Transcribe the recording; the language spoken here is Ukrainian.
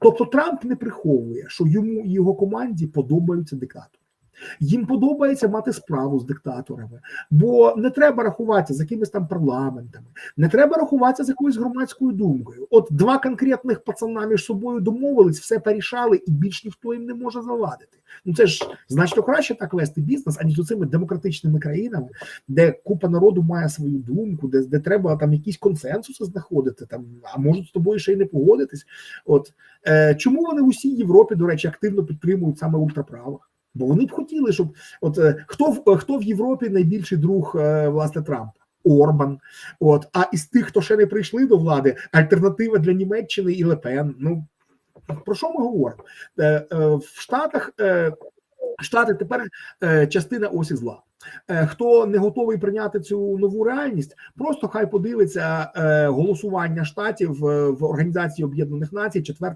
Тобто Трамп не приховує, що йому і його команді подобаються диктатори. Їм подобається мати справу з диктаторами, бо не треба рахуватися з якимись там парламентами, не треба рахуватися з якоюсь громадською думкою. От два конкретних пацана між собою домовились, все порішали, і більш ніхто їм не може завадити. Ну це ж значно краще так вести бізнес, аніж з цими демократичними країнами, де купа народу має свою думку, де, де треба там якісь консенсуси знаходити, там а можуть з тобою ще й не погодитись. От е, чому вони в усій Європі, до речі, активно підтримують саме ультраправих? Бо вони б хотіли, щоб от е, хто в хто в Європі найбільший друг е, власне Трампа? Орбан, от а із тих, хто ще не прийшли до влади, альтернатива для Німеччини і Лепен. Ну про що ми говоримо? Е, е, в Штатах е, Штати тепер е, частина осі зла. Е, хто не готовий прийняти цю нову реальність, просто хай подивиться е, голосування штатів е, в Організації Об'єднаних Націй 4